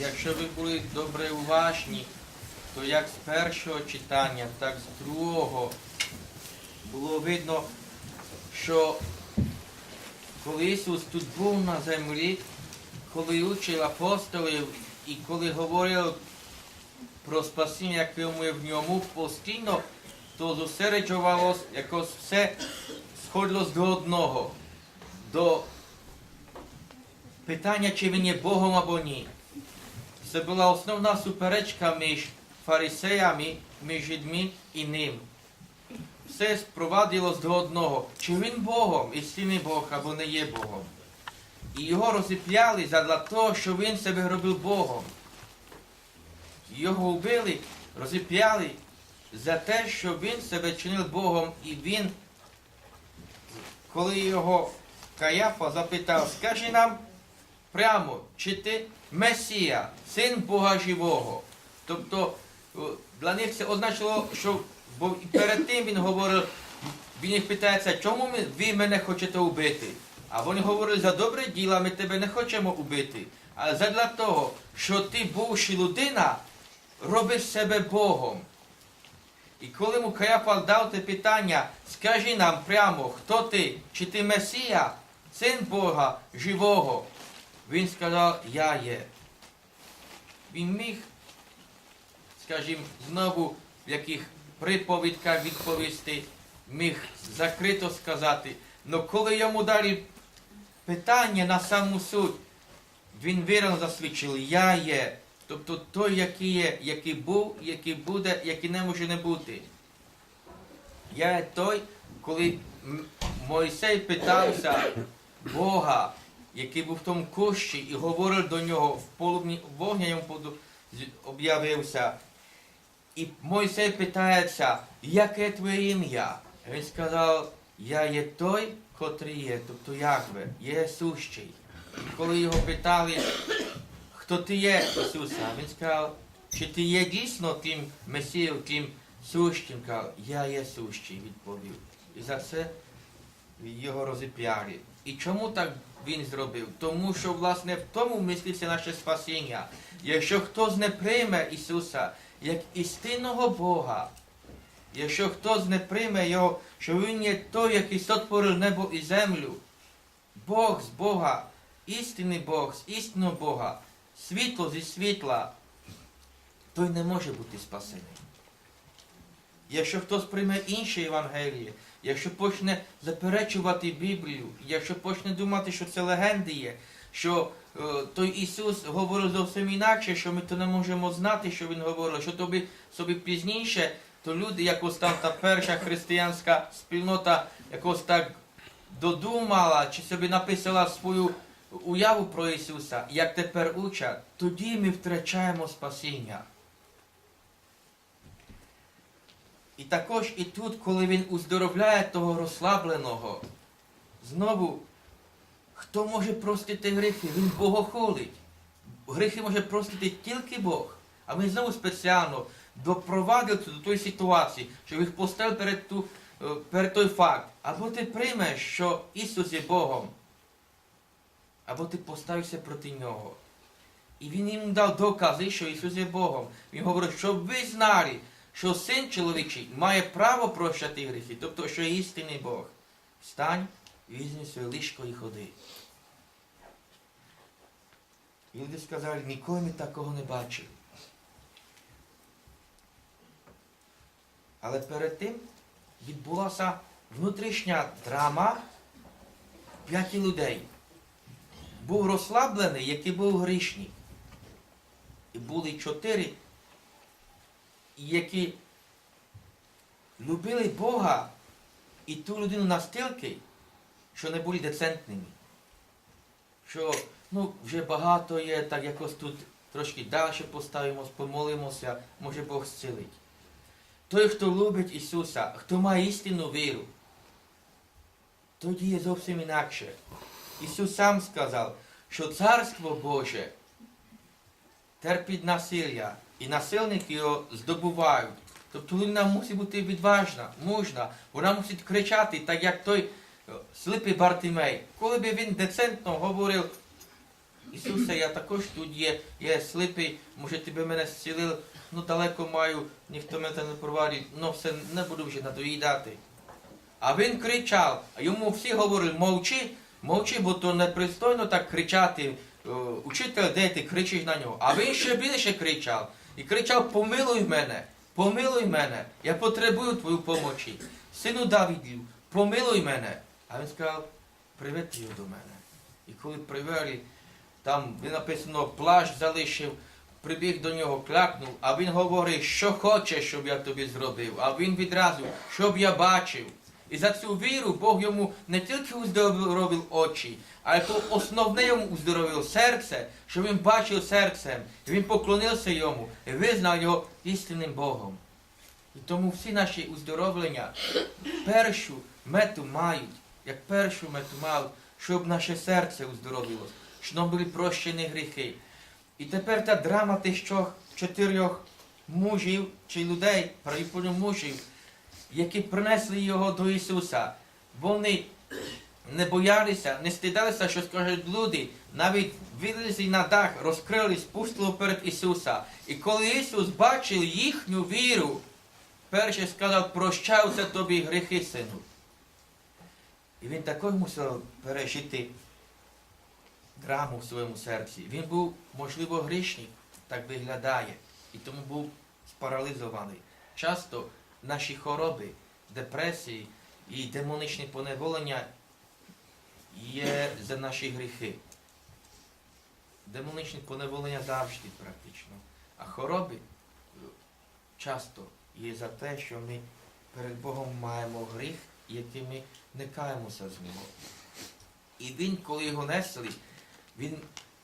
якщо ви були добре уважні, то як з першого читання, так з другого було видно, що коли Ісус тут був на землі, коли учив апостолів і коли говорив про спасіння, яке ми в ньому постійно, то зосереджувалось, якось все сходилось до одного, до питання, чи він є Богом або ні. Це була основна суперечка між фарисеями, між людьми і ним. Все спровадилось до одного, чи він Богом, і істинний Бог або не є Богом. І його розіп'яли задля того, що він себе робив Богом. Його вбили, розіп'яли за те, що він себе чинив Богом, і він, коли його Каяфа запитав, скажи нам прямо, чи ти Месія, син Бога живого. Тобто для них це означало, що бо перед тим він говорив, він їх питається, чому ви мене хочете вбити? А вони говорили, за добре діло ми тебе не хочемо вбити. А задля того, що ти, бувши людина, робиш себе Богом. І коли йому Каяфа дав те питання, скажи нам прямо, хто ти, чи ти Месія, син Бога живого, він сказав, я є. Він міг, скажімо, знову в яких приповідках відповісти, міг закрито сказати. Но коли йому дали питання на саму суть, він вірно засвідчив, я є. Тобто той, який є, який був, який буде, який не може не бути. Я є той, коли Мойсей питався Бога, який був в тому кущі, і говорив до нього в полум'ї вогня йому об'явився. І Мойсей питається, яке твоє ім'я? Він сказав, я є той, котрий є, тобто Яхве, є сущий. І коли його питали, хто ти є, Ісуса, він сказав, чи ти є дійсно тим Месією, тим сущим, казав, я є сущий, відповів. І за це його розіп'яли. І чому так він зробив? Тому що, власне, в тому мислиться наше спасіння. Якщо хтось не прийме Ісуса як істинного Бога, якщо хтось не прийме Його, що Він є той, який сотворив небо і землю, Бог з Бога, істинний Бог з істинного Бога, світло зі світла, той не може бути спасений. Якщо хтось прийме інше Євангеліє, якщо почне заперечувати Біблію, якщо почне думати, що це легенди є, що е, той Ісус говорив зовсім інакше, що ми то не можемо знати, що Він говорив, що тобі собі пізніше, то люди, якось там та перша християнська спільнота якось так додумала, чи собі написала свою уяву про Ісуса, як тепер учать, тоді ми втрачаємо спасіння. І також і тут, коли він уздоровляє того розслабленого, знову, хто може простити гріхи? Він богохолить. Гріхи може простити тільки Бог. А він знову спеціально допровадив до тої ситуації, що їх поставив перед, ту, е, перед той факт. Або ти приймеш, що Ісус є Богом, або ти поставишся проти нього. І він їм дав докази, що Ісус є Богом. Він говорить, щоб ви знали, що син чоловічий має право прощати гріхи, тобто, що істинний Бог. Встань, візьми своє ліжко і ходи. І люди сказали, ніколи ми такого не бачили. Але перед тим відбулася внутрішня драма п'яти людей. Був розслаблений, який був грішник. І були чотири, які любили Бога і ту людину настільки, що не були децентними. Що ну, вже багато є, так якось тут трошки далі поставимось, помолимося, може Бог зцілить. Той, хто любить Ісуса, хто має істинну віру, тоді є зовсім інакше. Ісус сам сказав, що Царство Боже терпить насилля, і насильники його здобувають. Тобто людина мусить бути відважна, мужна, вона мусить кричати, так як той е, сліпий Бартимей. Коли б він децентно говорив, Ісусе, я також тут є, я сліпий, може ти би мене зцілив, ну далеко маю, ніхто мене не провадить, ну все не буду вже надоїдати. А він кричав, а йому всі говорили, мовчи, мовчи, бо то непристойно так кричати. Е, Учитель, де ти кричиш на нього? А він ще більше кричав. І кричав, помилуй мене, помилуй мене, я потребую твою помочі. Сину Давидів, помилуй мене. А він сказав, приведь його до мене. І коли привели, там написано, плащ залишив, прибіг до нього, клякнув, а він говорить, що хочеш, щоб я тобі зробив. А він відразу, щоб я бачив. І за цю віру Бог йому не тільки уздоровив очі, а й основне йому уздоровив серце, що він бачив серцем, і він поклонився йому і визнав його істинним Богом. І тому всі наші уздоровлення першу мету мають, як першу мету мають, щоб наше серце уздоровилось, щоб нам були прощені гріхи. І тепер та драма тих чотирьох мужів чи людей, правильно мужів, які принесли його до Ісуса. Вони не боялися, не стидалися, що скажуть люди, навіть вилізли на дах, розкрились, пустили перед Ісуса. І коли Ісус бачив їхню віру, перше сказав, прощаються тобі гріхи, сину. І він також мусив пережити драму в своєму серці. Він був, можливо, грішник, так виглядає, і тому був спаралізований. Часто наші хвороби, депресії і демонічні поневолення є за наші гріхи. Демонічні поневолення завжди практично. А хвороби часто є за те, що ми перед Богом маємо гріх, який ми не каємося з нього. І він, коли його несли, він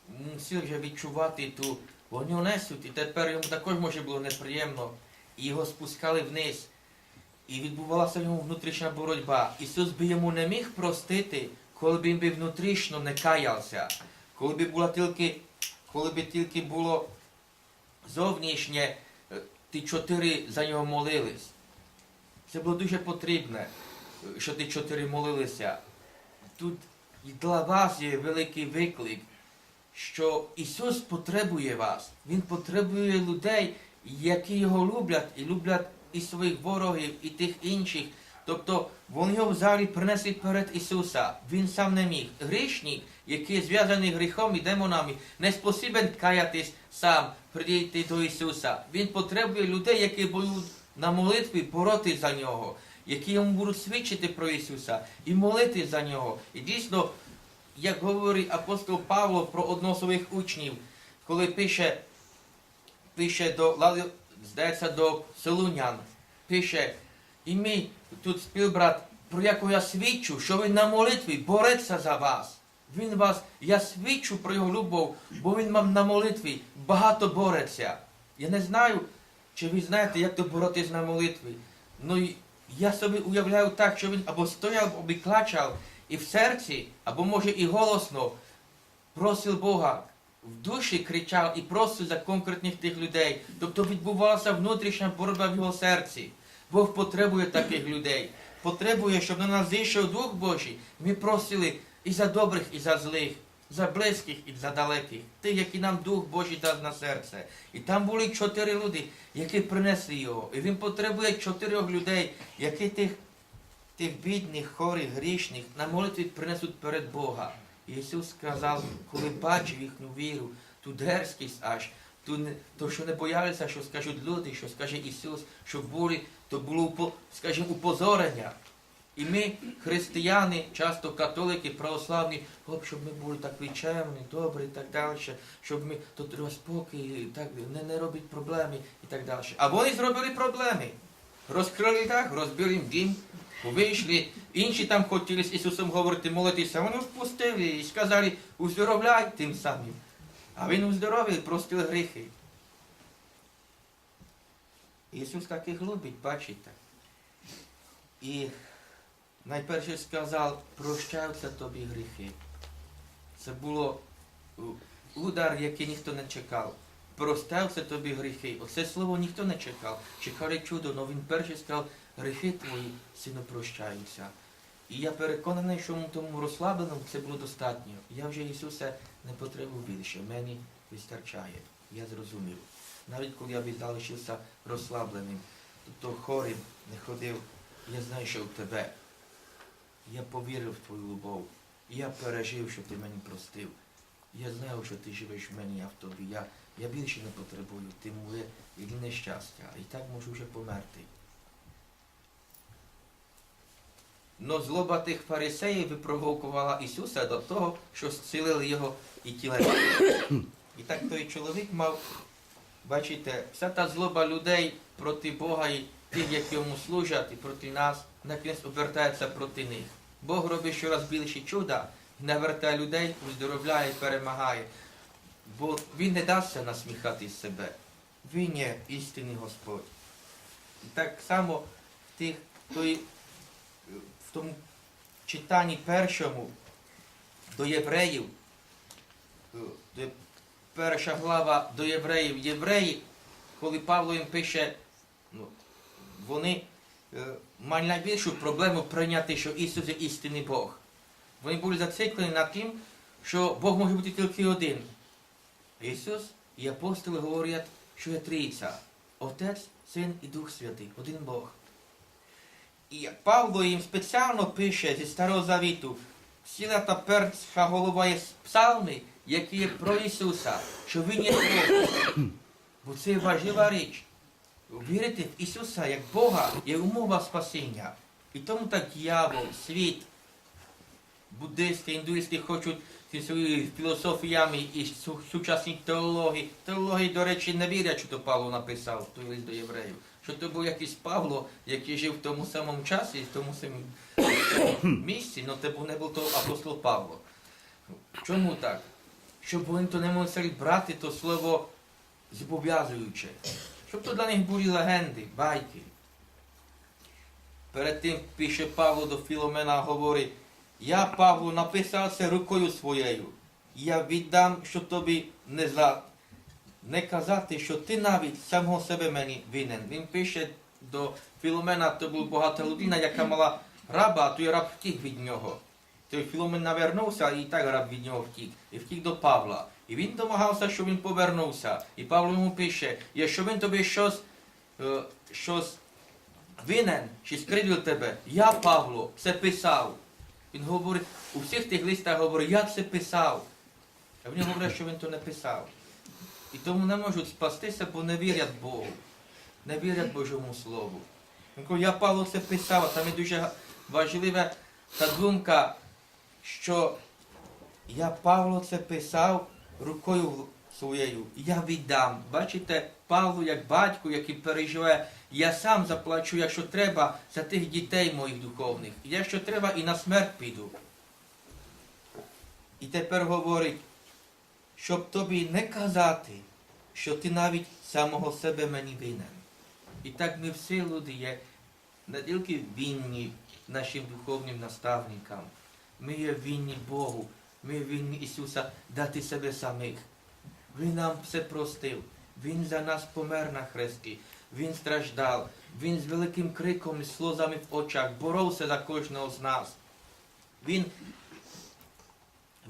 мусив вже відчувати ту, вони несуть, і тепер йому також може було неприємно. Його спускали вниз. І відбувалася в ньому внутрішня боротьба. Ісус би йому не міг простити, коли б він би внутрішньо не каявся. Коли б була тільки, коли б тільки було зовнішнє, е, ті чотири за нього молились. Це було дуже потрібне, е, що ті чотири молилися. Тут для вас є великий виклик, що Ісус потребує вас. Він потребує людей, які його люблять і люблять і своїх ворогів, і тих інших. Тобто вони його взагалі принесли перед Ісуса. Він сам не міг. Грішник, який зв'язаний гріхом і демонами, не спосібен каятись сам, прийти до Ісуса. Він потребує людей, які будуть на молитві бороти за нього, які йому будуть свідчити про Ісуса і молити за нього. І дійсно, як говорить апостол Павло про одного своїх учнів, коли пише, пише до здається, до Солунян, пише, і мій тут співбрат, про якого я свідчу, що він на молитві бореться за вас. Він вас, я свідчу про його любов, бо він вам на молитві багато бореться. Я не знаю, чи ви знаєте, як то боротись на молитві. Ну, я собі уявляю так, що він або стояв, або клачав, і в серці, або може і голосно просив Бога, в душі кричав і просив за конкретних тих людей. Тобто відбувалася внутрішня боротьба в його серці. Бог потребує таких людей. Потребує, щоб на нас зійшов Дух Божий. Ми просили і за добрих, і за злих, за близьких і за далеких, тих, які нам Дух Божий дав на серце. І там були чотири люди, які принесли його. І він потребує чотирьох людей, які тих, тих бідних, хворих, грішних на молитві принесуть перед Бога. Ісус сказав, коли бачив їхню віру, ту дерзкість аж, ту, то, що не боялися, що скажуть люди, що скаже Ісус, що були, то було, скажімо, упозорення. І ми, християни, часто католики, православні, хоп, щоб ми були так чемні, добрі і так далі, щоб ми тут розпокій, так, не, не робити проблеми і так далі. А вони зробили проблеми. Розкрили так, розбили дім, вийшли, інші там хотіли з Ісусом говорити, молитися, вони впустили і сказали, уздоровляй тим самим. А він уздоровив, простив гріхи. Ісус таких любить, бачите. І найперше сказав, прощаються тобі гріхи. Це було е, удар, який ніхто не чекав. Простявся тобі гріхи. Оце слово ніхто не чекав. Чекали чудо, але він перше сказав, гріхи твої, сину, прощаються. І я переконаний, що тому розслабленому це було достатньо. Я вже Ісуса не потребував більше, мені вистачає. Я зрозумів. Навіть коли я віддалишився розслабленим, тобто хворим не ходив, я знаю, що в тебе. Я повірив в твою любов. Я пережив, що ти мені простив. Я знаю, що ти живеш в мені, а в тобі. Я, я більше не потребую. Ти моє єдине щастя. І так можу вже померти. Но злоба тих фарисеїв випровокувала Ісуса до того, що зцілили його і тілесно. І так той чоловік мав, бачите, вся та злоба людей проти Бога і тих, які йому служать, і проти нас, на обертається проти них. Бог робить щораз більші чуда, навертає людей, уздоровляє, перемагає. Бо Він не дасться насміхати з себе. Він є істинний Господь. І так само в тих, той, в тому читанні першому до євреїв, е, перша глава до євреїв, євреї, коли Павло їм пише, ну, вони е, мають найбільшу проблему прийняти, що Ісус є істинний Бог. Вони були зациклені над тим, що Бог може бути тільки один. Ісус і апостоли говорять, що є трійця. Отець, Син і Дух Святий, один Бог. І Павло їм спеціально пише зі Старого Завіту, ціла та перша голова є псалми, які є про Ісуса, що Він є Бог. Бо це важлива річ. Вірити в Ісуса як Бога є умова спасіння. І тому так дьявол, світ, буддисти, індуїсти хочуть своїми філософіями і су- сучасні теології. Теології, до речі, не вірять, що то Павло написав, той лист до євреїв. Що то був якийсь Павло, який жив в тому самому часі, в тому самому місці, але це не був то апостол Павло. Чому так? Щоб вони то не могли брати то слово зобов'язуюче. Щоб то для них були легенди, байки. Перед тим пише Павло до Філомена, говорить, я, Павло, написав це рукою своєю. Я віддам, що тобі не за не казати, що ти навіть самого себе мені винен. Він пише до Філомена, то була багата людина, яка мала раба, а той раб втік від нього. Той Філомен навернувся і так раб від нього втік. І втік до Павла. І він домагався, щоб він повернувся. І Павло йому пише, якщо він тобі щось, е, щось винен чи скривдив тебе, я, Павло, це писав. Він говорить, у всіх тих листах говорить, я це писав. А вони говорять, що він то не писав. І тому не можуть спастися, бо не вірять Богу, не вірять Божому Слову. Він каже, я Павло це писав, а там є дуже важлива та думка, що я Павло це писав рукою своєю, я віддам. Бачите, Павло як батько, який переживає, я сам заплачу, якщо треба, за тих дітей моїх духовних. Якщо треба, і на смерть піду. І тепер говорить, щоб тобі не казати, що ти навіть самого себе мені винен. І так ми всі люди є не тільки винні нашим духовним наставникам, ми є винні Богу, ми винні Ісуса дати себе самих. Він нам все простив. Він за нас помер на хресті. Він страждав. Він з великим криком і сльозами в очах боровся за кожного з нас. Він,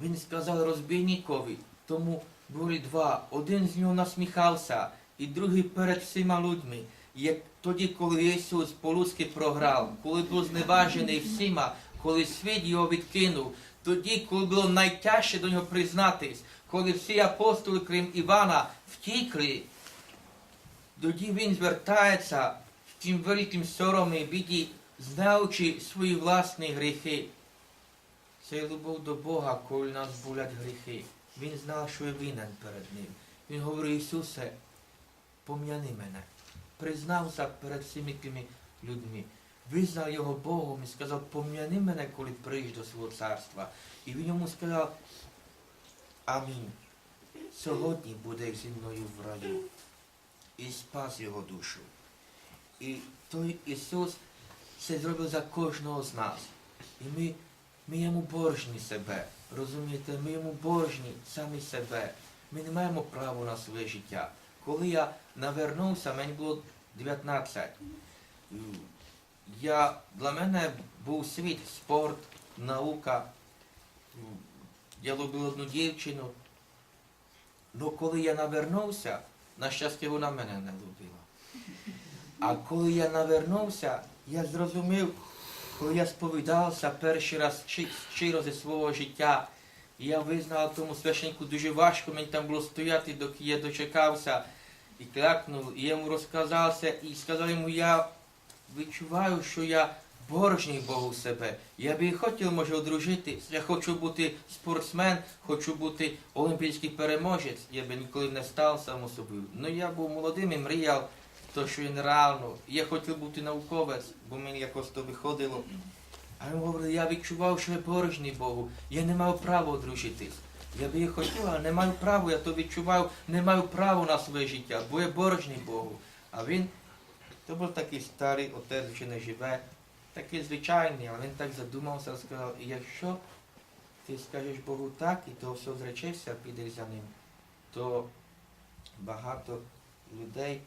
він сказав розбійникові, тому були два. Один з нього насміхався, і другий перед всіма людьми. Як тоді, коли Ісус по-людськи програв, коли був зневажений всіма, коли світ його відкинув, тоді, коли було найтяжче до нього признатись, коли всі апостоли, крім Івана, втікли, тоді він звертається в тим великим соромі біді, знаючи свої власні гріхи. Це любов до Бога, коли нас болять гріхи. Він знав, що я винен перед Ним. Він говорив, Ісусе, пом'яни мене. Признався перед всіми тими людьми. Визнав його Богом і сказав, пом'яни мене, коли прийдеш до свого царства. І він йому сказав, Амінь. Сьогодні буде зі мною в раю. І спас його душу. І той Ісус це зробив за кожного з нас. І ми, ми йому боржні себе. Розумієте, ми йому боржні самі себе. Ми не маємо права на своє життя. Коли я навернувся, мені було 19. я, для мене був світ, спорт, наука. Я любив одну дівчину. Ну коли я навернувся, на щастя, вона мене не любила. А коли я навернувся, я зрозумів, коли я сповідався перший раз щи- щиро зі свого життя, я визнав тому священнику дуже важко мені там було стояти, доки я дочекався і клякнув, і йому розказався, і сказав йому, я відчуваю, що я боржній Богу себе. Я би хотів, може, одружитись. Я хочу бути спортсмен, хочу бути олімпійський переможець. Я би ніколи не став само собою. Ну я був молодим і мріяв, то що нереально. Я хотів бути науковець, бо мені якось то виходило. А він говорив, я відчував, що я боржній Богу. Я не мав права одружитись. Я би хотів, але не маю права, я то відчував, не маю права на своє життя, бо я боржній Богу. А він, то був такий старий отець, вже не живе, такий звичайний, але він так задумався, сказав, якщо ти скажеш Богу так, і то все зречешся, підеш за ним, то багато людей,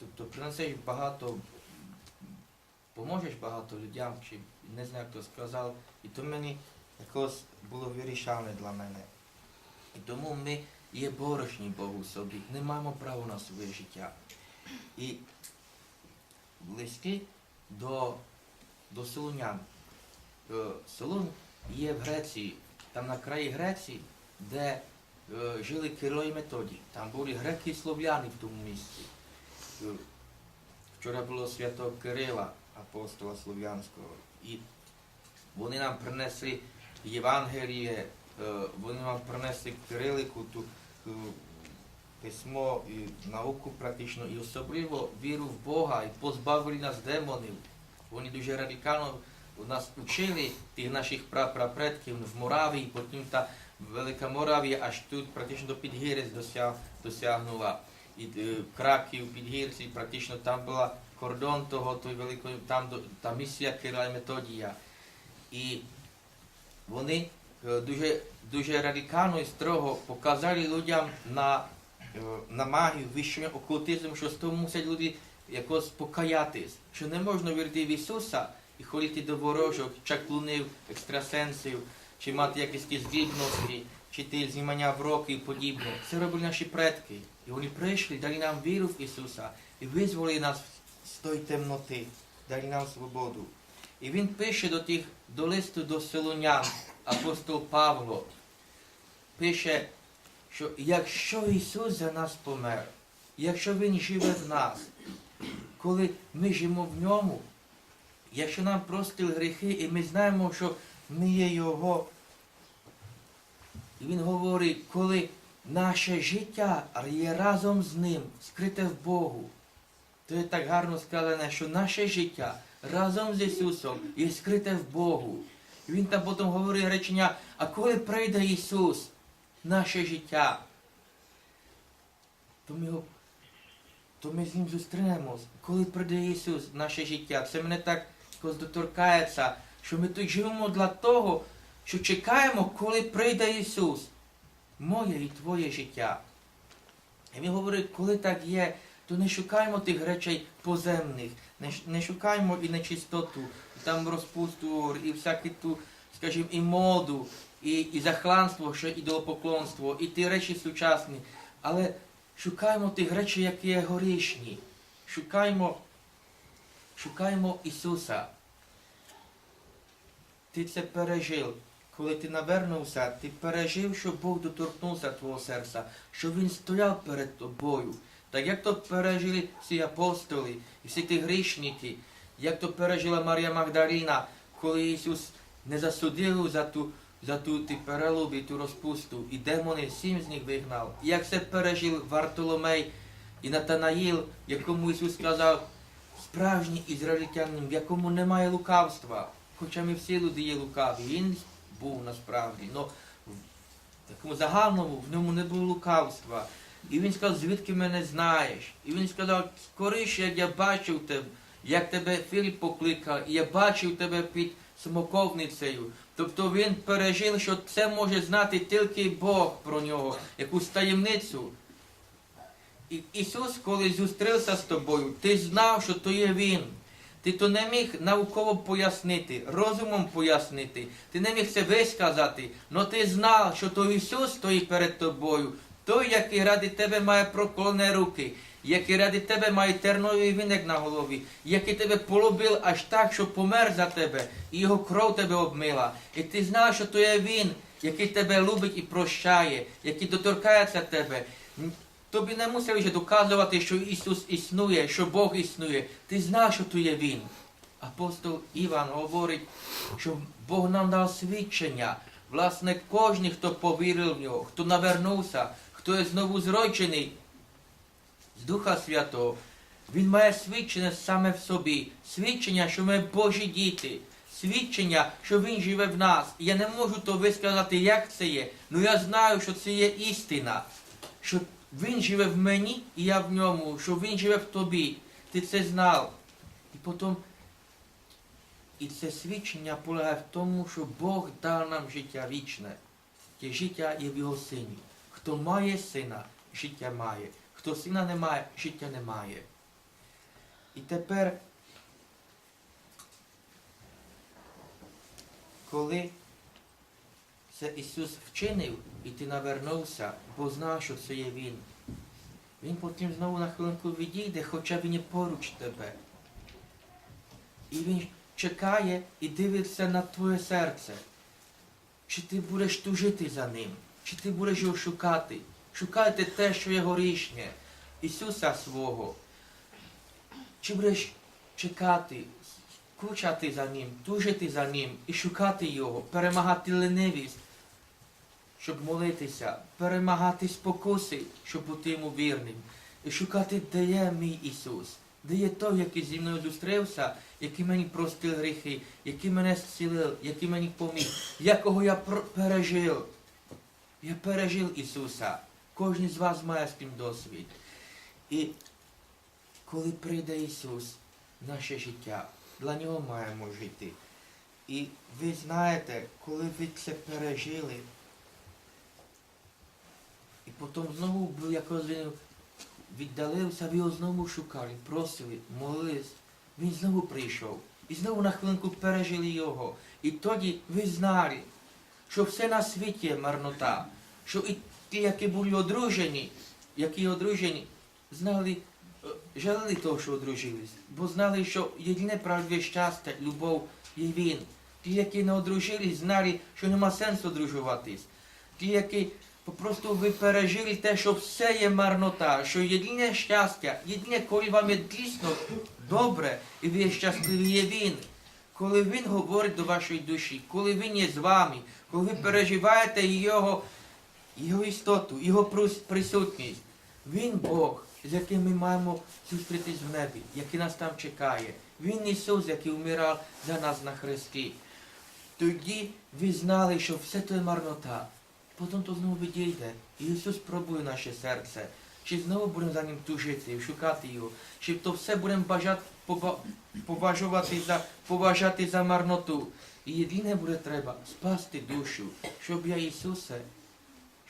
тобто принесеш багато, поможеш багато людям, чи не знаю, хто сказав, і то мені якось було вирішальне для мене. І тому ми є борошні Богу собі, не маємо права на своє життя. І близькі до, до Солунян. Е, є в Греції, там на краї Греції, де е, жили Кирило і Методій. Там були греки і слов'яни в тому місці. Е, Вчора було свято Кирила, апостола Слов'янського. І вони нам принесли Євангеліє, вони нам принесли Кирилику, ту письмо і науку практично, і особливо віру в Бога, і позбавили нас демонів. Вони дуже радикально нас учили тих наших прапрапредків в Моравії, потім та Велика Моравія аж тут практично до Підгірець досяг, досягнула. І е, Краків, Підгірці, практично там була кордон того, той великої, там та місія Кирила і Методія. І вони е, дуже, дуже радикально і строго показали людям на, е, на магію, вищий окултизм, що з того мусять люди якось покаятись, що не можна вірити в Ісуса і ходити до ворожок, чаклунів, екстрасенсів, чи мати якісь здібності, чи ти знімання роки і подібне. Це робили наші предки. І вони прийшли, дали нам віру в Ісуса і визволили нас з тої темноти, дали нам свободу. І він пише до тих, до листу до Солонян, апостол Павло, пише, що якщо Ісус за нас помер, якщо Він живе в нас, коли ми живемо в ньому, якщо нам простили гріхи, і ми знаємо, що ми є Його. І Він говорить, коли наше життя є разом з Ним, скрите в Богу, то є так гарно сказано, що наше життя разом з Ісусом є скрите в Богу. І Він там потім говорить речення, а коли прийде Ісус, наше життя, то ми, його, то ми з Ним зустрінемось. Коли прийде Ісус, в наше життя, це мене так доторкається, що ми тут живемо для того, що чекаємо, коли прийде Ісус. Моє і твоє життя. І він говорить, коли так є, то не шукаємо тих речей поземних, не, не шукаємо і нечистоту, і там розпусту, і всяку ту, скажімо, і моду, і, і захланство, що ідолопоклонство, і ті речі сучасні. Але шукаємо тих речей, які є горішні. Шукаємо, шукаємо Ісуса. Ти це пережив. Коли ти навернувся, ти пережив, що Бог доторкнувся твого серця, що Він стояв перед тобою. Так як то пережили всі апостоли і всі ті грішники, як то пережила Марія Магдаліна, коли Ісус не засудив за ту, за ту ти перелюб і ту розпусту, і демони сім з них вигнав. І як це пережив Вартоломей і Натанаїл, якому Ісус сказав, справжній ізраїльтянин, в якому немає лукавства. Хоча ми всі люди є лукаві, він був насправді, але в такому загальному в ньому не було лукавства. І він сказав, звідки мене знаєш? І він сказав, скоріше, як я бачив тебе, як тебе Філіп покликав, і я бачив тебе під смоковницею. Тобто він пережив, що це може знати тільки Бог про нього, якусь таємницю. І Ісус, коли зустрівся з тобою, ти знав, що то є Він. Ти то не міг науково пояснити, розумом пояснити. Ти не міг це висказати, але ти знав, що то Ісус стоїть перед тобою, той, який ради тебе має проклоне руки, який ради тебе має терновий віник на голові, який тебе полюбив аж так, що помер за тебе, і його кров тебе обмила. І ти знав, що то є Він, який тебе любить і прощає, який доторкається тебе. Тобі не мусив ще доказувати, що Ісус існує, що Бог існує. Ти знаєш, що то є Він. Апостол Іван говорить, що Бог нам дав свідчення. Власне, кожен, хто повірив в нього, хто навернувся, хто є знову зроджений Духа Святого, він має свідчення саме в собі, свідчення, що ми Божі діти, свідчення, що Він живе в нас. Я не можу то висказати, як це є, але я знаю, що це є істина, що Він живе в мені і я в ньому, що Він живе в тобі. Ти це знав. І потім і це свідчення полягає в тому, що Бог дав нам життя вічне. Життя є в його сині. Хто має сина, життя має. Хто сина не має, життя не має. І тепер, коли це Ісус вчинив, і ти навернувся, бо знав, що це є Він. Він потім знову на хвилинку відійде, хоча він і поруч тебе. І він чекає і дивиться на твоє серце. Чи ти будеш тужити за ним, чи ти будеш його шукати. Шукайте те, що є горішнє, Ісуса свого. Чи будеш чекати, кучати за ним, тужити за ним і шукати Його, перемагати ленивість, щоб молитися, перемагати спокуси, щоб бути йому вірним. І шукати, де є мій Ісус, де є той, який зі мною зустрівся, який мені простив гріхи, який мене зцілив, який мені поміг, якого я пережив. Я пережив Ісуса. Кожен з вас має з тим досвід. І коли прийде Ісус в наше життя, для Нього маємо жити. І ви знаєте, коли ви це пережили, і потім знову був якось він віддалився, ви його знову шукали, просили, молились. Він знову прийшов. І знову на хвилинку пережили його. І тоді ви знали, що все на світі є марнота, що і ті, які були одружені, які одружені, знали, е, жаліли того, що одружились, бо знали, що єдине правдиве щастя, любов є він. Ті, які не одружились, знали, що нема сенсу одружуватись. Ті, які попросту ви пережили те, що все є марнота, що єдине щастя, єдине, коли вам є дійсно добре, і ви є щасливі, є він. Коли він говорить до вашої душі, коли він є з вами, коли ви переживаєте його, його істоту, його присутність. Він Бог, з яким ми маємо зустрітись в небі, який нас там чекає. Він Ісус, який вмирав за нас на хресті. Тоді ви знали, що все є марнота. Потім то знову відійде. Ісус пробує наше серце. Чи знову будемо за ним тужити, шукати його, чи то все будемо бажати, поважувати за, поважати за марноту. І єдине буде треба спасти душу, щоб я Ісусе,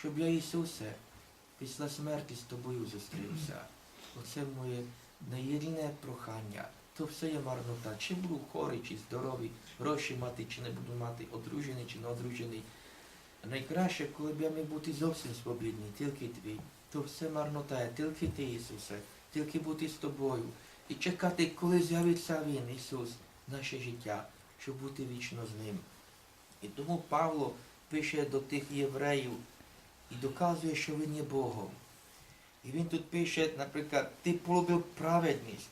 щоб я Ісусе після смерті з тобою зустрівся. Оце моє неєдине прохання. То все є марнота. Чи буду хворий, чи здоровий, гроші мати, чи не буду мати, одружений, чи не одружений. Найкраще, коли б я міг бути зовсім свобідний, тільки твій. То все марнота, тільки ти, Ісусе, тільки бути з тобою. І чекати, коли з'явиться Він, Ісус, наше життя, щоб бути вічно з Ним. І тому Павло пише до тих євреїв і доказує, що він є Богом. І він тут пише, наприклад, ти полюбив праведність,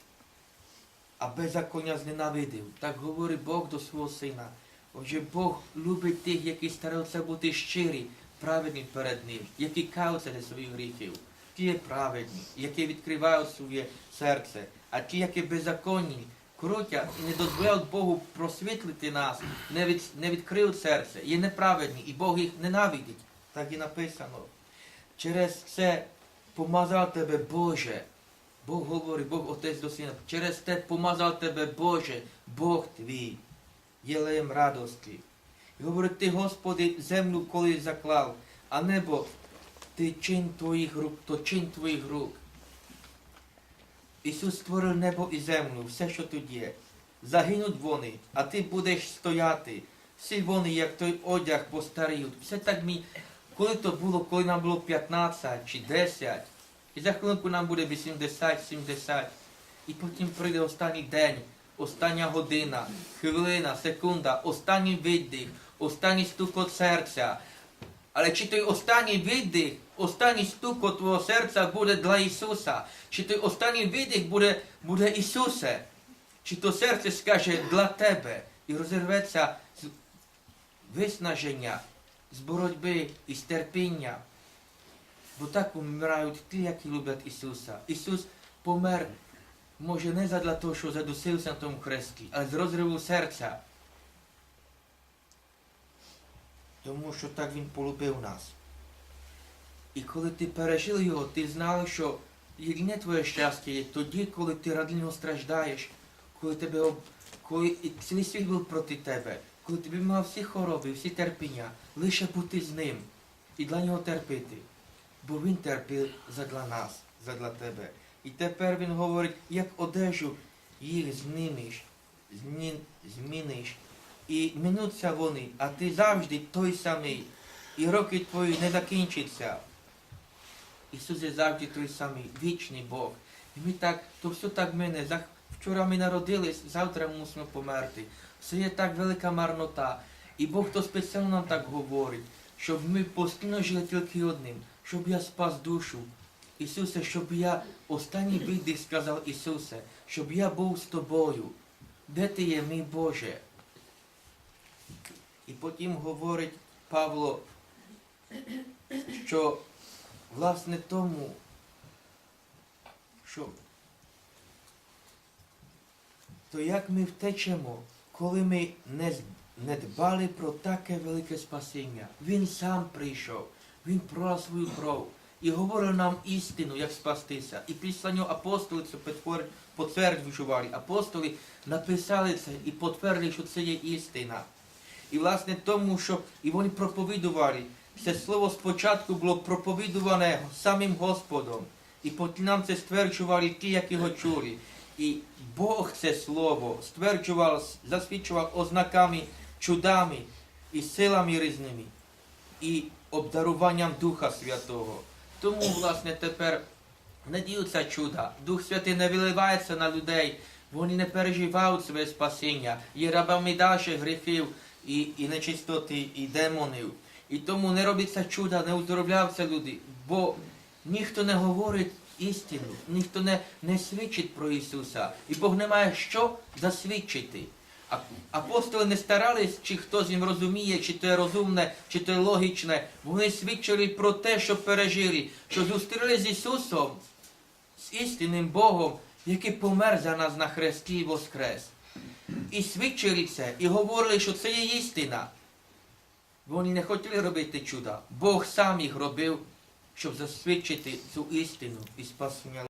а беззаконня зненавидив. Так говорить Бог до свого сина. Отже, Бог любить тих, які стараються бути щирі, праведні перед Ним, які каються зі своїх гріхів. Ті є праведні, які відкривають своє серце, а ті, які беззаконні, крутять і не дозволяють Богу просвітлити нас, не, від, не відкриють серце, є неправедні, і Бог їх ненавидить. Так і написано. Через це помазав тебе Боже. Бог говорить, Бог Отець до Сина. Через те помазав тебе Боже, Бог твій, єлеєм радості. І говорить, ти, Господи, землю коли заклав, а небо ти чин твоїх рук, то чин твоїх рук. Ісус створив небо і землю, все, що тут є. загинуть вони, а ти будеш стояти. Всі вони, як той одяг, постаріють. Все так мені, коли то було, коли нам було 15 чи 10, і за хвилинку нам буде 80, 70. І потім прийде останній день, остання година, хвилина, секунда, останній віддих, останній стукот серця. Але чи той останній віддих, останній стукот твого серця буде для Ісуса? Чи той останній віддих буде, буде Ісусе? Чи то серце скаже для тебе і розірветься виснаження, з боротьби і з терпіння? Бо так помирають ті, які люблять Ісуса. Ісус помер, може, не задля того, що задусився на тому хресті, але з розриву серця. Тому що так Він полюбив нас. І коли ти пережив його, ти знав, що єдине твоє щастя є тоді, коли ти радіно страждаєш, коли тебе коли і цілий світ був проти тебе, коли тобі мав всі хвороби, всі терпіння, лише бути з ним і для нього терпіти. Бо він терпів задля нас, задля тебе. І тепер він говорить, як одежу їх знімеш, змін, зміниш. І минуться вони, а ти завжди той самий. І роки твої не закінчаться. Ісус є завжди той самий, вічний Бог. І ми так, то все так мене. Вчора ми народились, завтра мусимо померти. Це є так велика марнота. І Бог то спеціально нам так говорить, щоб ми постійно жили тільки одним, щоб я спас душу. Ісусе, щоб я останній віддих сказав Ісусе, щоб я був з тобою. Де ти є, мій Боже? І потім говорить Павло, що власне тому, що то як ми втечемо, коли ми не, не дбали про таке велике спасіння. Він сам прийшов, він пролив свою кров і говорив нам істину, як спастися. І після нього апостоли це підтвер- підтверджували. Апостоли написали це і підтвердили, що це є істина. І власне тому, що і вони проповідували. Це слово спочатку було проповідуване самим Господом. І потім нам це стверджували ті, які його чули. І Бог це слово стверджував, засвідчував ознаками, чудами і силами різними, і обдаруванням Духа Святого. Тому, власне, тепер не діються чуда. Дух Святий не виливається на людей, вони не переживають своє спасіння, є рабами далі гріхів і, і нечистоти, і демонів. І тому не робиться чуда, не уздоровляються люди, бо ніхто не говорить істину, ніхто не, не свідчить про Ісуса. І Бог не має що засвідчити. А апостоли не старались, чи хто з ним розуміє, чи то розумне, чи то логічне. Вони свідчили про те, що пережили, що зустріли з Ісусом, з істинним Богом, який помер за нас на хресті і воскрес. І свідчили це, і говорили, що це є істина. Вони не хотіли робити чуда. Бог сам їх робив, щоб засвідчити цю істину і спасіння.